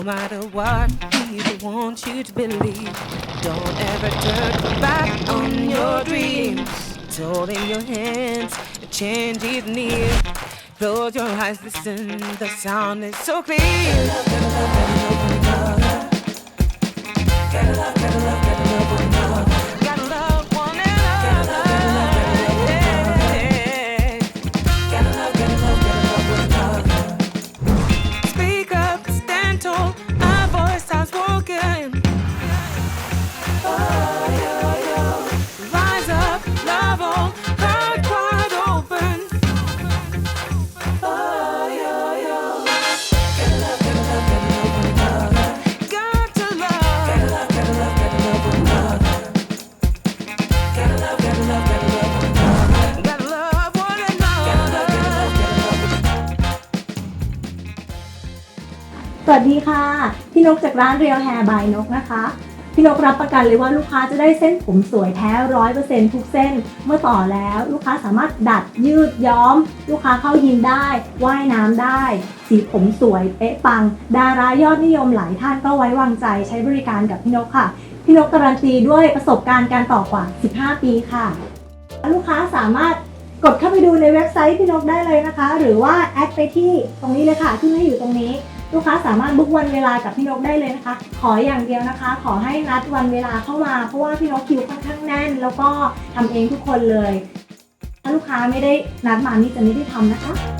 No matter what people want you to believe, don't ever turn back on your dreams. It's all in your hands, the change is near. Close your eyes, listen, the sound is so clear. สวัสดีค่ะ พี่นกจากร้านเรียวแฮร์บายนกนะคะ พี่นกรับประกันเลยว่าลูกค้าจะได้เส้นผมสวยแท้ร้อยเปอร์เซ็นทุกเส้น เมื่อต่อแล้วลูกค้าสามารถดัดยืดย้อม ลูกค้าเข้ายิมได้ว่ายน้ำได้ สีผมสวยเป๊ะปัง ดารายอดนิยมหลายท่านก็ไว้วางใจใช้บริการกับพี่นกค่ะ พี่นกการันตีด้วยประสบการณ์การต่อกว่า 15 ปีค่ะ ลูกค้าสามารถกดเข้าไปดูในเว็บไซต์พี่นกได้เลยนะคะ หรือว่าแอดไปที่ตรงนี้เลยค่ะที่ไม่อยู่ตรงนี้ ลูกค้าสามารถบุ๊กวันเวลากับพี่นกได้เลยนะคะ ขออย่างเดียวนะคะ ขอให้นัดวันเวลาเข้ามาเพราะว่าพี่นกคิวค่อนข้างแน่น แล้วก็ทำเองทุกคนเลย ถ้าลูกค้าไม่ได้นัดมานี่จะไม่ได้ทำนะคะ